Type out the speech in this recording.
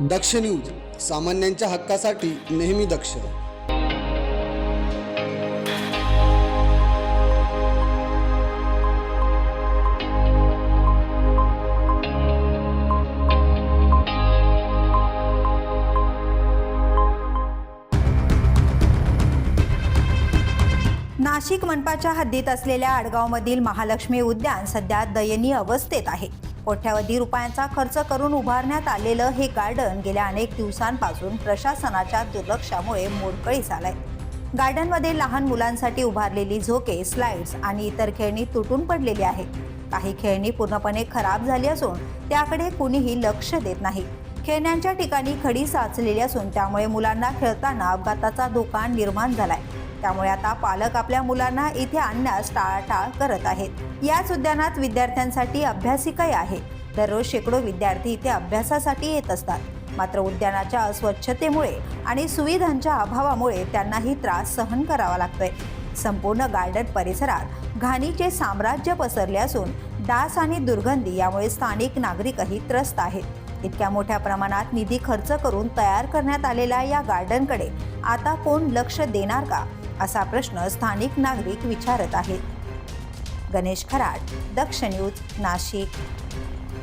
दक्ष news सामान्यांच्या हक्कासाठी नेहमी दक्ष. नाशिक मनपाच्या हद्दीत असलेल्या आडगावमधील महालक्ष्मी उद्यान सध्या दयनीय अवस्थेत आहे. कोट्यावधी रुपयांचा खर्च करून उभारण्यात आलेलं हे गार्डन गेल्या अनेक दिवसांपासून प्रशासनाच्या दुर्लक्षामुळे मोडकळीस आलंय गार्डनमध्ये लहान मुलांसाठी उभारलेली झोके स्लाइड्स आणि इतर खेळणी तुटून पडलेली आहेत. काही खेळणी पूर्णपणे खराब झाली असून त्याकडे कुणीही लक्ष देत नाही. खेळण्यांच्या ठिकाणी खडी साचलेली असून त्यामुळे मुलांना खेळताना अपघाताचा धोका निर्माण झालाय. त्यामुळे आता पालक आपल्या मुलांना इथे आणण्यास टाळाटाळ करत आहेत. याच उद्यानात विद्यार्थ्यांसाठी अभ्यासिकाही आहे दररोज शेकडो विद्यार्थी इथे अभ्यासासाठी येत असतात. मात्र उद्यानाच्या अस्वच्छतेमुळे आणि सुविधांच्या अभावामुळे त्यांनाही त्रास सहन करावा लागतोय. संपूर्ण गार्डन परिसरात घाणीचे साम्राज्य पसरले असून डास आणि दुर्गंधी यामुळे स्थानिक नागरिकही त्रस्त आहेत. इतक्या मोठ्या प्रमाणात निधी खर्च करून तयार करण्यात आलेल्या या गार्डनकडे आता कोण लक्ष देणार का? असा प्रश्न स्थानिक नागरिक विचारत आहेत. गणेश खराट दक्ष न्यूज नाशिक.